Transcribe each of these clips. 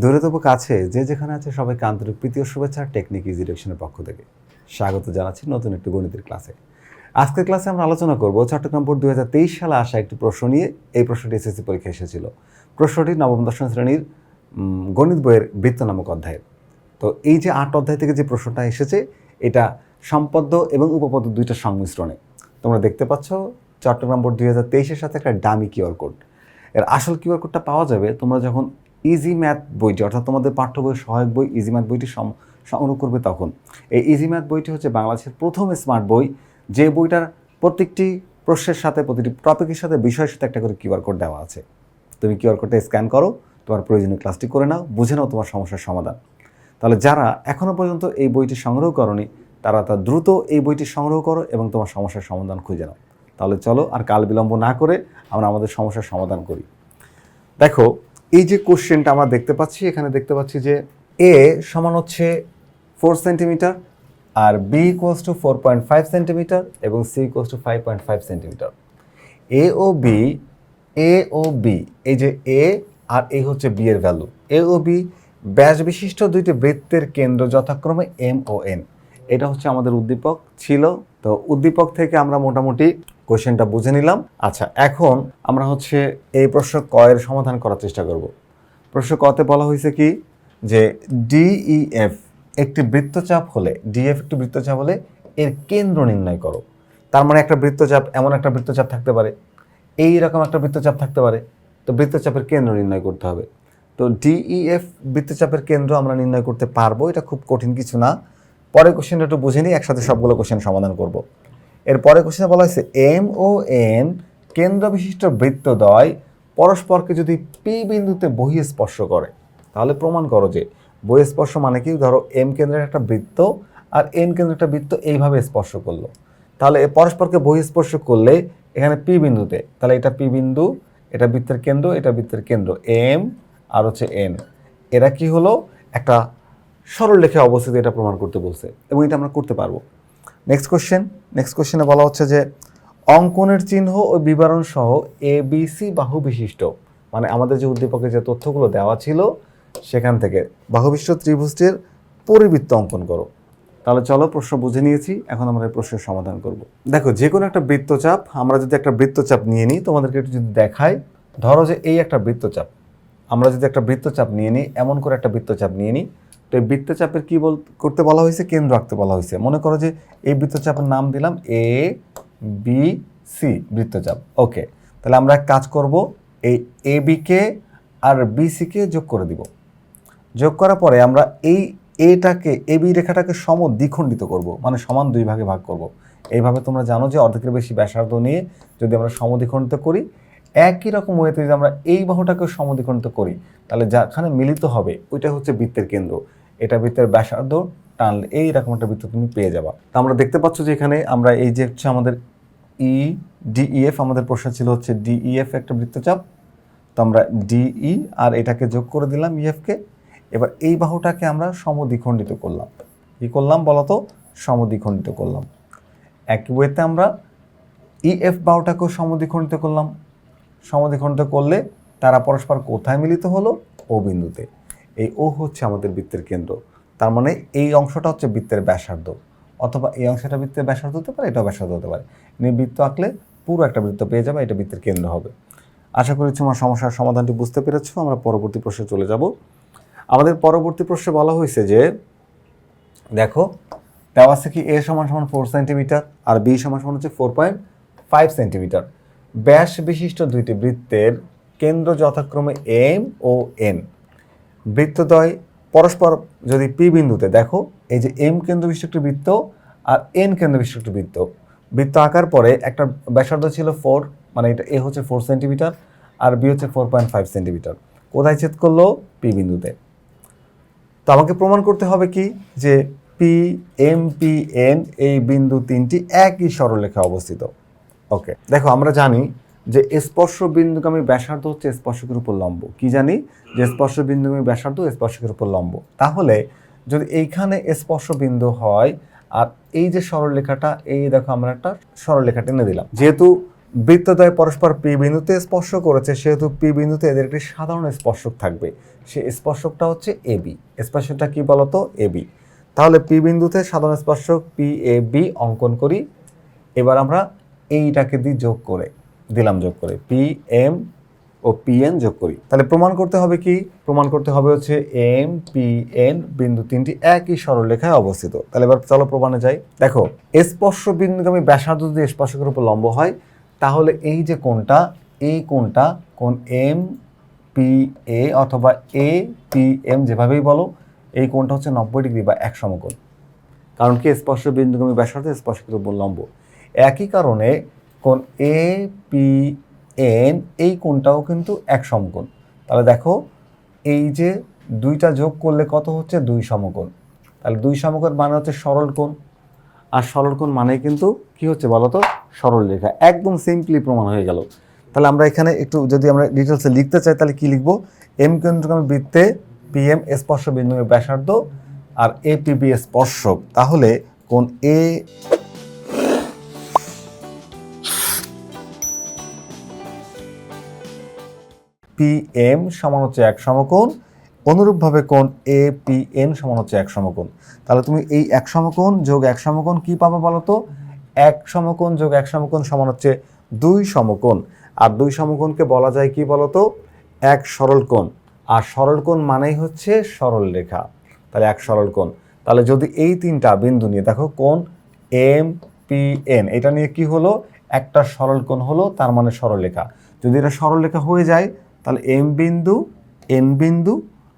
দূরে তবু কাছে, যে যেখানে আছে সবাইকে আন্তরিক প্রীতীয় শুভেচ্ছা টেকনিক ইজি ডিরেকশনের পক্ষ থেকে। স্বাগত জানাচ্ছি নতুন একটি গণিতের ক্লাসে আজকের ক্লাসে আমরা আলোচনা করব চট্টগ্রাম বোর্ড দুই হাজার তেইশ সালে আসা একটি প্রশ্ন নিয়ে। এই প্রশ্নটি এসএসসি পরীক্ষা এসেছিল। প্রশ্নটি নবম, দশম শ্রেণির গণিত বইয়ের বৃত্ত নামক অধ্যায়ের তো এই যে আট অধ্যায় থেকে যে প্রশ্নটা এসেছে, এটা সম্পদ্য এবং উপপদ্য দুইটার সংমিশ্রণে। তোমরা দেখতে পাচ্ছ, চট্টগ্রাম বোর্ড দুই হাজার তেইশের সাথে একটা ডামি কিউআর কোড। এর আসল কিউআর কোডটা পাওয়া যাবে তোমরা যখন ইজি ম্যাথ বইটি, অর্থাৎ তোমাদের পাঠ্য বই সহায়ক বই ইজি ম্যাথ বইটি সংগ্রহ করবে তখন। এই ইজি ম্যাথ বইটি হচ্ছে বাংলাদেশের প্রথম স্মার্ট বই, যে বইটার প্রত্যেকটি প্রশ্নের সাথে, প্রতিটি টপিকের সাথে, বিষয়ের সাথে একটা করে কিউআর কোড দেওয়া আছে। তুমি কিউআর কোডটা স্ক্যান করো, তোমার প্রয়োজনীয় ক্লাসটি করে নাও, বুঝে নাও তোমার সমস্যার সমাধান। তাহলে যারা এখনও পর্যন্ত এই বইটি সংগ্রহ করনি, তারা তা দ্রুত এই বইটি সংগ্রহ করো এবং তোমার সমস্যার সমাধান খুঁজে নাও। তাহলে চলো আর কাল বিলম্ব না করে আমরা আমাদের সমস্যার সমাধান করি। দেখো এই যে কোশ্চেনটা আমরা দেখতে পাচ্ছি, এখানে দেখতে পাচ্ছি যে এ সমান হচ্ছে four centimetre R B equals to four point five centimetre এবং C equals to five point five centimetre A O B A O B এই যে এ আর এই হচ্ছে বি এর ভ্যালু এ ও বি ব্যাস বিশিষ্ট দুইটি বৃত্তের কেন্দ্র যথাক্রমে এম ও এন এটা হচ্ছে আমাদের উদ্দীপক ছিল। তো উদ্দীপক থেকে আমরা মোটামুটি কোশ্চেনটা বুঝে নিলাম। আচ্ছা এখন আমরা হচ্ছে এই প্রশ্ন ক এর সমাধান করার চেষ্টা করব। প্রশ্ন কতে বলা হয়েছে কি? যে ডিইএফ একটি বৃত্তচাপ হলে ডিএফ একটি বৃত্তচাপ হলে এর কেন্দ্র নির্ণয় করো। তার মানে একটা বৃত্তচাপ এমন একটা বৃত্তচাপ থাকতে পারে, এই রকম একটা বৃত্তচাপ থাকতে পারে। তো বৃত্তচাপের কেন্দ্র নির্ণয় করতে হবে। তো ডিইএফ বৃত্তচাপের কেন্দ্র আমরা নির্ণয় করতে পারব, এটা খুব কঠিন কিছু না। পরের কোশ্চেনটা একটু বুঝে নিই, একসাথে সবগুলো কোশ্চেন সমাধান করব। এর পরের কোশ্চেনে বলা হয়েছে এম ও এন কেন্দ্র বিশিষ্ট বৃত্তদ্বয় পরস্পরকে যদি পি বিন্দুতে বহিঃস্পর্শ করে, তাহলে প্রমাণ করো যে বহিঃস্পর্শ মানে কি? ধরো এম কেন্দ্রের একটা বৃত্ত আর এন কেন্দ্রের একটা বৃত্ত এইভাবে স্পর্শ করল। তাহলে পরস্পরকে বহিঃস্পর্শ করলে এখানে পি বিন্দুতে, তাহলে এটা পি বিন্দু, এটা বৃত্তের কেন্দ্র, এটা বৃত্তের কেন্দ্র এম আর হচ্ছে এন এরা কি হলো? একটা সরল রেখে অবস্থিত এটা প্রমাণ করতে বলছে এবং এটা আমরা করতে পারব। নেক্সট কোশ্চেন নেক্সট কোশ্চেনে বলা হচ্ছে যে, অঙ্কনের চিহ্ন ও বিবরণ সহ এ বি সি বাহু বিশিষ্ট। মানে আমাদের যে উদ্দীপকে যে তথ্যগুলো দেওয়া ছিল, সেখান থেকে বাহু বিশিষ্ট ত্রিভুজটির পরিবৃত্ত অঙ্কন করো। তাহলে চলো প্রশ্ন বুঝে নিয়েছি, এখন আমরা এই প্রশ্নের সমাধান করব। দেখো, যে কোনো একটা বৃত্তচাপ, আমরা যদি একটা বৃত্তচাপ নিয়ে নিই, তোমাদেরকে একটু যদি দেখাই, ধরো যে এই একটা বৃত্তচাপ। আমরা যদি একটা বৃত্তচাপ নিয়ে নিই, এমন করে একটা বৃত্তচাপ নিয়ে নিই তো এই বৃত্তচাপের কী বল করতে বলা হয়েছে, কেন্দ্র আঁকতে বলা হয়েছে। মনে করো যে এই বৃত্তচাপের নাম দিলাম এ বি সি বৃত্তচাপ। ওকে তাহলে আমরা এক কাজ করব, এই এ বিকে আর বি সিকে যোগ করে দিব। যোগ করার পরে আমরা এই এটাকে এ বি রেখাটাকে সম দ্বিখণ্ডিত করব মানে সমান দুই ভাগে ভাগ করব। এইভাবে তোমরা জানো যে অর্ধেকের বেশি ব্যাসার্ধ নিয়ে যদি আমরা সমদ্বিখণ্ডিত করি, একই রকম ওয়েতে যদি আমরা এই বাহুটাকে সমদ্বিখণ্ডিত করি, তাহলে যেখানে মিলিত হবে, ওইটা হচ্ছে বৃত্তের কেন্দ্র। এটা বৃত্তের ব্যাসার্ধ টানলে এই রকম একটা বৃত্ত তুমি পেয়ে যাবা। তো আমরা দেখতে পাচ্ছ যে এখানে আমরা এই যে হচ্ছে আমাদের ই ডিইএফ আমাদের প্রশ্ন ছিল হচ্ছে ডিইএফ একটা বৃত্তচাপ। তো আমরা ডিই আর এটাকে যোগ করে দিলাম ইএফকে এবার এই বাহুটাকে আমরা সমদ্বিখণ্ডিত করলাম। কি করলাম বলতো সমদ্বিখণ্ডিত করলাম। একই ওয়েতে আমরা ইএফ বাহুটাকেও সমদ্বিখণ্ডিত করলাম। সমদ্বিখণ্ডিত করলে তারা পরস্পর কোথায় মিলিত হলো? ও বিন্দুতে। এই ও হচ্ছে আমাদের বৃত্তের কেন্দ্র। তার মানে এই অংশটা হচ্ছে বৃত্তের ব্যাসার্ধ। অথবা এই অংশটা বৃত্তের ব্যাসার্ধ হতে পারে, এটাও ব্যাসার্ধ হতে পারে। নিয়ে বৃত্ত আঁকলে পুরো একটা বৃত্ত পেয়ে যাবে, এটা বৃত্তের কেন্দ্র হবে। আশা করি তোমার সমস্যার সমাধানটি বুঝতে পেরেছ। আমরা পরবর্তী প্রশ্নে চলে যাব। আমাদের পরবর্তী প্রশ্নে বলা হয়েছে যে, দেখো, দেওয়া আছে কি এ সমান সমান ফোর সেন্টিমিটার আর বি সমান সমান হচ্ছে ফোর পয়েন্ট ফাইভ সেন্টিমিটার ব্যাস বিশিষ্ট দুইটি বৃত্তের কেন্দ্র যথাক্রমে এম ও এন বৃত্তদ্বয় পরস্পর যদি পি বিন্দুতে, দেখো, এই যে এম কেন্দ্র বিশিষ্ট একটি বৃত্ত আর এন কেন্দ্র বিশিষ্ট একটি বৃত্ত। বৃত্ত আঁকার পরে একটা ব্যাসার্ধ ছিল ফোর মানে এটা এ হচ্ছে ফোর সেন্টিমিটার আর বি হচ্ছে ফোর পয়েন্ট ফাইভ সেন্টিমিটার। কোথায় ছেদ করল? পি বিন্দুতে। তো আমাকে প্রমাণ করতে হবে কি? যে পি, এম, পি, এন এই বিন্দু তিনটি একই সরলরেখা অবস্থিত। ওকে, দেখো, আমরা জানি যে স্পর্শ বিন্দুগামী ব্যাসার্ধ হচ্ছে স্পর্শকের উপর লম্ব। কি জানি? যে স্পর্শ বিন্দুগামী ব্যাসার্ধ স্পর্শকের উপর লম্ব। তাহলে যদি এইখানে স্পর্শ বিন্দু হয়, আর এই যে সরলরেখাটা, এই দেখো আমরা একটা সরলরেখা টেনে দিলাম। যেহেতু বৃত্তদ্বয় পরস্পর পি বিন্দুতে স্পর্শ করেছে, সেহেতু পি বিন্দুতে এদের একটি সাধারণ স্পর্শক থাকবে। সে স্পর্শকটা হচ্ছে এবি স্পর্শকটা কি বলতো? এবি তাহলে পি বিন্দুতে সাধারণ স্পর্শক পি এ বি অঙ্কন করি। এবার আমরা এইটাকে দিয়ে যোগ করে দিলাম যোগ করে। P M O P N যোগ করি। তাহলে প্রমাণ করতে হবে কি? প্রমাণ করতে হবে হচ্ছে এম পি এন বিন্দু তিনটি একই সরলরেখায় অবস্থিত। তাহলে এবার চলো প্রমাণে যাই। দেখো, স্পর্শ বিন্দুগামী ব্যাসার্ধ যদি স্পর্শকের উপর লম্ব হয়, তাহলে এই যে কোনটা এই কোনটা কোন এম পি এ অথবা এ পি এম যেভাবেই বলো, এই কোনটা হচ্ছে নব্বই ডিগ্রি বা এক সমকোণ। কারণ কি? স্পর্শ বিন্দুগামী ব্যাসার্ধ স্পর্শকের উপর লম্ব। একই কারণে কোণ এ পি এন এই কোণটাও কিন্তু এক সমকোণ। তাহলে দেখো, এই যে দুইটা যোগ করলে কত হচ্ছে? দুই সমকোণ। তাহলে দুই সমকোণ মানে হচ্ছে সরল কোণ। আর সরল কোণ মানে কিন্তু কি হচ্ছে বলো তো? সরল রেখা। একদম সিম্পলি প্রমাণ হয়ে গেল। তাহলে আমরা এখানে একটু যদি আমরা ডিটেলসে লিখতে চাই, তাহলে কি লিখব? এম কেন্দ্রগামী বৃত্তে পিএম স্পর্শ বিন্দু ব্যাসার্ধ আর এ পিবি স্পর্শক। তাহলে কোন এ পি এম সমান হচ্ছে এক সমকোণ, অনুরূপভাবে কোণ এ পি এন সমান হচ্ছে এক সমকোণ। তাহলে তুমি এই এক সমকোণ যোগ এক সমকোণ কি পাবে বলো তো? এক সমকোণ যোগ এক সমকোণ সমান হচ্ছে দুই সমকোণ। আর দুই সমকোণকে বলা যায় কি বলো তো? এক সরল কোণ। আর সরল কোণ মানেই হচ্ছে সরল রেখা। তাহলে এক সরল কোণ। তাহলে যদি এই তিনটা বিন্দু নিয়ে দেখো, কোণ এম পি এন এটা নিয়ে কি হলো? একটা সরল কোণ হলো, তার মানে সরলরেখা যদি এটা সরলরেখা হয়ে যায় তাহলে এম বিন্দু এন বিন্দু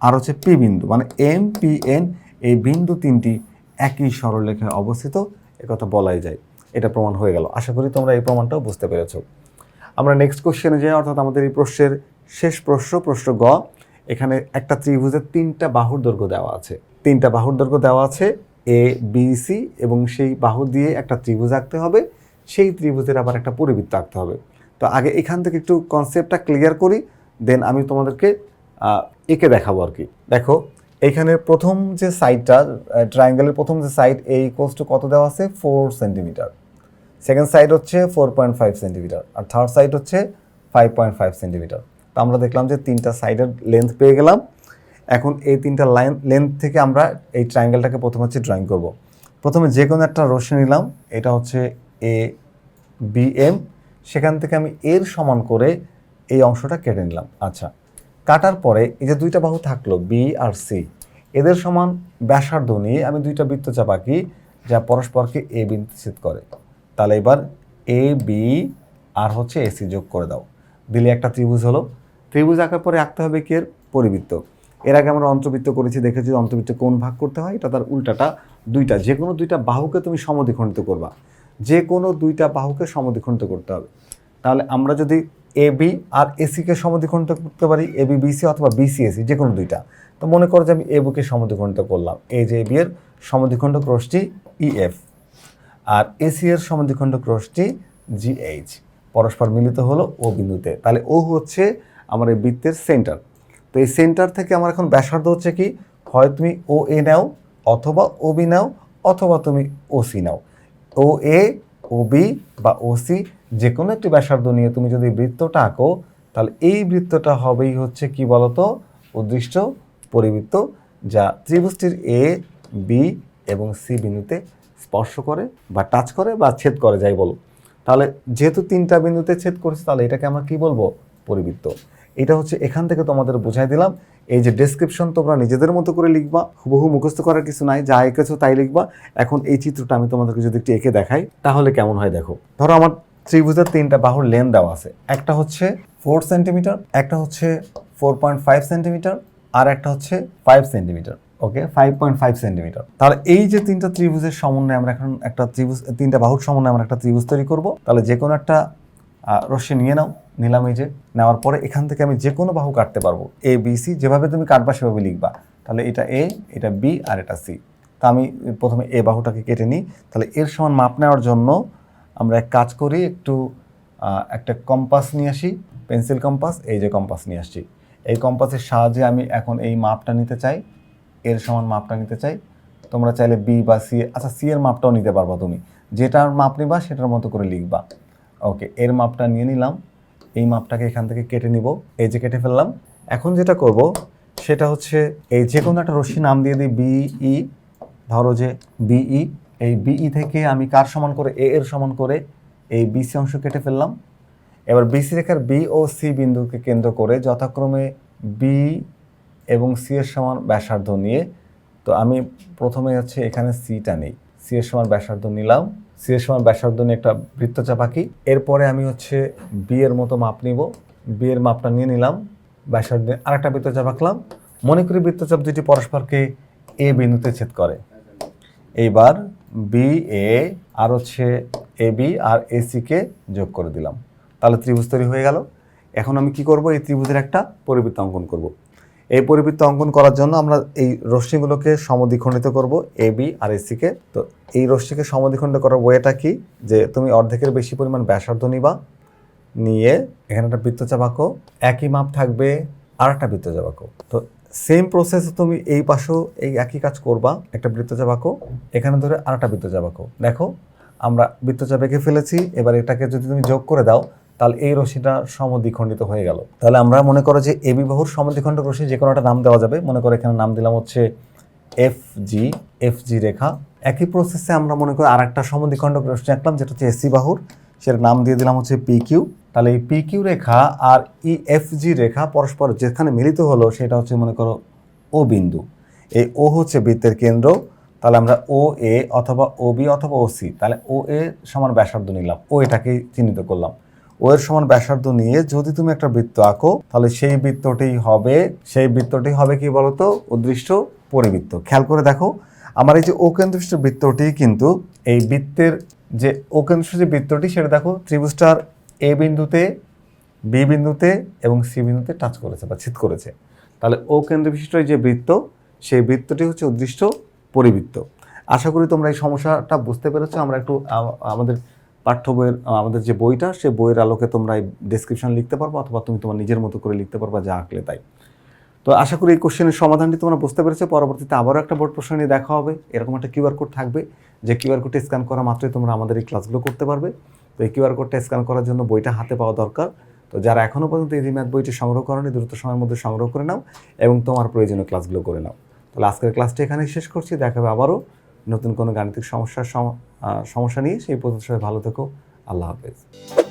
আর হচ্ছে পি বিন্দু মানে এম পি এন এই বিন্দু তিনটি একই সরলরেখায় অবস্থিত, একথা বলাই যায়। এটা প্রমাণ হয়ে গেল। আশা করি তোমরা এই প্রমাণটাও বুঝতে পেরেছ। আমরা নেক্সট কোশ্চেনে যাই, অর্থাৎ আমাদের এই প্রশ্নের শেষ প্রশ্ন প্রশ্ন গ। এখানে একটা ত্রিভুজের তিনটা বাহুর দৈর্ঘ্য দেওয়া আছে। তিনটা বাহুর দৈর্ঘ্য দেওয়া আছে এ বি সি এবং সেই বাহু দিয়ে একটা ত্রিভুজ আঁকতে হবে। সেই ত্রিভুজের আবার একটা পরিবৃত্ত আঁকতে হবে। তো আগে এখান থেকে একটু কনসেপ্টটা ক্লিয়ার করি। দেন আমি তোমাদেরকে এঁকে দেখাবো আর কি। দেখো, এখানে প্রথম যে সাইডটা ট্রায়াঙ্গেলের প্রথম যে সাইড এই কোর্স টু কত দেওয়া আছে? ফোর সেন্টিমিটার সেকেন্ড সাইড হচ্ছে ফোর পয়েন্ট ফাইভ সেন্টিমিটার আর থার্ড সাইড হচ্ছে ফাইভ পয়েন্ট ফাইভ সেন্টিমিটার তো আমরা দেখলাম যে তিনটা সাইডের লেন্থ পেয়ে গেলাম। এখন এই তিনটা লাইন লেন্থ থেকে আমরা এই ট্রায়াঙ্গেলটাকে প্রথমে হচ্ছে ড্রয়িং করব। প্রথমে যে কোনো একটা রশ্মি নিলাম, এটা হচ্ছে এ বি এম সেখান থেকে আমি এর সমান করে এই অংশটা কেটে নিলাম। আচ্ছা কাটার পরে এই যে দুইটা বাহু থাকল বি আর সি এদের সমান ব্যাসার্ধ নিয়ে আমি দুইটা বৃত্তচাপ আঁকি যা পরস্পরকে এ বিন্দু করে। তাহলে এবার এ বি আর হচ্ছে এসি যোগ করে দাও। দিলে একটা ত্রিভুজ হলো। ত্রিভুজ আঁকার পরে আঁকতে হবে কি এর পরিবৃত্ত? এর আগে আমরা অন্তর্বৃত্ত করেছি, দেখেছি যে অন্তর্বৃত্ত কোন ভাগ করতে হয়? এটা তার উল্টাটা দুইটা। যে কোনো দুইটা বাহুকে তুমি সমদ্বিখণ্ডিত করবা। যে কোনো দুইটা বাহুকে সমদ্বিখণ্ডিত করতে হবে। তাহলে আমরা যদি এ বি আর এসিকে সমদ্বিখণ্ডিত করতে পারি এ বি বিসি অথবা বিসি এসি যে কোনো দুইটা। তো মনে করো যে আমি এ বুকে সমদ্বিখণ্ডিত করলাম। এই যে বি এর সমদ্বিখণ্ড ক্রোশটি ইএফ আর এসি এর সমদ্বিখণ্ড ক্রোশটি জিএইচ পরস্পর মিলিত হলো ও বিন্দুতে। তাহলে ও হচ্ছে আমার এই বৃত্তের সেন্টার তো এই সেন্টার থেকে আমার এখন ব্যাসার্ধ হচ্ছে কি? হয় তুমি ও এ নাও অথবা ও বি নাও অথবা তুমি ও সি নাও। ও এ ও বি বা ও সি যে কোনো একটি ব্যাসার্ধ নিয়ে তুমি যদি বৃত্তটা আঁকো, তাহলে এই বৃত্তটা হবেই হচ্ছে কি বলতো? উদ্দিষ্ট পরিবৃত্ত, যা ত্রিভুজটির এ বি এবং সি বিন্দুতে স্পর্শ করে বা টাচ করে বা ছেদ করে, যাই বলো। তাহলে যেহেতু তিনটা বিন্দুতে ছেদ করেছে, তাহলে এটাকে আমরা কি বলব? পরিবৃত্ত। এটা হচ্ছে এখান থেকে তোমাদের বোঝাই দিলাম। এই যে ডেসক্রিপশন তোমরা নিজেদের মতো করে লিখবা, হুবহু মুখস্থ করার কিছু নাই, যা এঁকেছো তাই লিখবা। এখন এই চিত্রটা আমি তোমাদেরকে যদি একটু এঁকে দেখাই, তাহলে কেমন হয় দেখো। ধরো আমার ত্রিভুজের তিনটা বাহুর লেন দেওয়া আছে। একটা হচ্ছে ফোর সেন্টিমিটার একটা হচ্ছে ফোর পয়েন্ট ফাইভ সেন্টিমিটার আর একটা হচ্ছে five centimetre okay five point five centimetre তাহলে এই যে তিনটা ত্রিভুজের সমন্বয়ে আমরা এখন একটা ত্রিভুজ, তিনটা বাহুর সমন্বয়ে আমরা একটা ত্রিভুজ তৈরি করব। তাহলে যে কোনো একটা রশ্মি নিয়ে নাও, নিলাম এই যে। নেওয়ার পরে এখান থেকে আমি যে কোনো বাহু কাটতে পারব। এ বি সি যেভাবে তুমি কাটবা সেভাবে লিখবা। তাহলে এটা এ এটা বি আর এটা সি তা আমি প্রথমে এ বাহুটাকে কেটে নিই। তাহলে এর সমান মাপ নেওয়ার জন্য আমরা এক কাজ করি, একটু একটা কম্পাস নিয়ে আসি, পেন্সিল কম্পাস, এই যে কম্পাস নিয়ে আসছি। এই কম্পাসের সাহায্যে আমি এখন এই মাপটা নিতে চাই, এর সমান মাপটা নিতে চাই। তোমরা চাইলে বি বা সি আচ্ছা সি এর মাপটাও নিতে পারবা তুমি। যেটার মাপ নিবা, সেটার মতো করে লিখবা। ওকে, এর মাপটা নিয়ে নিলাম। এই মাপটাকে এখান থেকে কেটে নিব। এই যে কেটে ফেললাম। এখন যেটা করব, সেটা হচ্ছে এই যে কোনো একটা রশ্মি নাম দিয়ে দিই বিই ধরো যে বিই এই বিই থেকে আমি কার সমান করে এ এর সমান করে এই বিসি অংশ কেটে ফেললাম। এবার বিসি রেখার বি ও সি বিন্দুকে কেন্দ্র করে যথাক্রমে বি এবং সি এর সমান ব্যাসার্ধ নিয়ে, তো আমি প্রথমে হচ্ছে এখানে সিটা নেই। সি এর সমান ব্যাসার্ধ নিলাম। সি এর সমান ব্যাসার্ধ নিয়ে একটা বৃত্তচাপ আঁকি। এরপরে আমি হচ্ছে বি এর মতো মাপ নিব। বি এর মাপটা নিয়ে নিলাম। ব্যাসার্ধ আরেকটা বৃত্তচাপ আঁকলাম। মনে করি বৃত্তচাপ দুটি পরস্পরকে এ বিন্দুতে ছেদ করে। এইবার বি এ আর হচ্ছে এ বি আর এসিকে যোগ করে দিলাম। তাহলে ত্রিভুজ তৈরি হয়ে গেল। এখন আমি কি করব? এই ত্রিভুজের একটা পরিবৃত্ত অঙ্কন করব। এই পরিবৃত্ত অঙ্কন করার জন্য আমরা এই রশ্মিগুলোকে সমদ্বিখণ্ডিত করব এ বি আর এসিকে তো এই রশ্মিকে সমদ্বিখণ্ডিত করার ওয়েটা কি? যে তুমি অর্ধেকের বেশি পরিমাণ ব্যাসার্ধ নিবা, নিয়ে এখানে একটা বৃত্তচাপ আঁকো। একই মাপ থাকবে আর একটা বৃত্তচাপ আঁকো। তো সেম প্রসেস তুমি এই পাশেও এই একই কাজ করবা, একটা বৃত্তচাপ আঁকো এখানে ধরে আর একটা বৃত্তচাপ আঁকো দেখো, আমরা বৃত্তচাপ এঁকে ফেলেছি, এবার এটাকে যদি তুমি যোগ করে দাও, তাহলে এই রশিটা সমদ্বিখণ্ডিত হয়ে গেল। তাহলে আমরা মনে করো যে এ বিবাহুর সমদ্বিখণ্ড রশি যে কোনো একটা নাম দেওয়া যাবে। মনে করো এখানে নাম দিলাম হচ্ছে এফ জি এফ জি রেখা। একই প্রসেসে আমরা মনে করি আর একটা সমদ্বিখণ্ড রশ্মি আঁকলাম, যেটা হচ্ছে এসি বাহুর, সেটার নাম দিয়ে দিলাম হচ্ছে পি কিউ তাহলে এই পি কিউ রেখা আর ই এফ জি রেখা পরস্পর যেখানে মিলিত হলো সেটা হচ্ছে মনে করো ও বিন্দু। এই ও হচ্ছে বৃত্তের কেন্দ্র, তাহলে আমরা ও এ অথবা ও বি অথবা ও সি তাহলে ও এ সমান ব্যাসার্ধ নিলাম। ও এটাকে চিহ্নিত করলাম। ও এর সমান ব্যাসার্ধ নিয়ে যদি তুমি একটা বৃত্ত আঁকো, তাহলে সেই বৃত্তটি হবে, সেই বৃত্তটি হবে কি বলতো? উদ্দৃষ্ট পরিবৃত্ত। খেয়াল করে দেখো, আমার এই যে ও বৃত্তটি কিন্তু এই বৃত্তের যে ও কেন্দ্রবিষ্ট যে বৃত্তটি, সেটা দেখো ত্রিভুজটার এ বিন্দুতে, বি বিন্দুতে এবং সি বিন্দুতে টাচ করেছে বা ছেদ করেছে। তাহলে ও কেন্দ্র বিশিষ্ট যে বৃত্ত, সেই বৃত্তটি হচ্ছে উদ্দিষ্ট পরিবৃত্ত। আশা করি তোমরা এই সমস্যাটা বুঝতে পেরেছ। আমরা একটু আমাদের পাঠ্য বইয়ের আমাদের যে বইটা, সে বইয়ের আলোকে তোমরা এই ডেসক্রিপশন লিখতে পারব অথবা তুমি তোমার নিজের মতো করে লিখতে পারবা, যা আঁকলে তাই। তো আশা করি এই কোশ্চেনের সমাধানটি তোমরা বুঝতে পেরেছ। পরবর্তীতে আবারও একটা বোর্ড প্রশ্ন নিয়ে দেখা হবে। এরকম একটা কিউআর কোড থাকবে। যে কিউআর কোডটা স্ক্যান করা মাত্রই তোমরা আমাদের এই ক্লাসগুলো করতে পারবে। তো এই কিউআর কোডটা স্ক্যান করার জন্য বইটা হাতে পাওয়া দরকার। তো যারা এখনও পর্যন্ত এই ম্যাথ বইটি সংগ্রহ করেনি, দ্রুত সময়ের মধ্যে সংগ্রহ করে নাও এবং তোমার প্রয়োজনীয় ক্লাসগুলো করে নাও। তাহলে আজকের ক্লাসটি এখানেই শেষ করছি। দেখা হবে আবারও নতুন কোনো গাণিতিক সমস্যার সম- সমস্যা নিয়ে। সেই পর্যন্ত সবাই ভালো থেকো। আল্লাহ হাফেজ।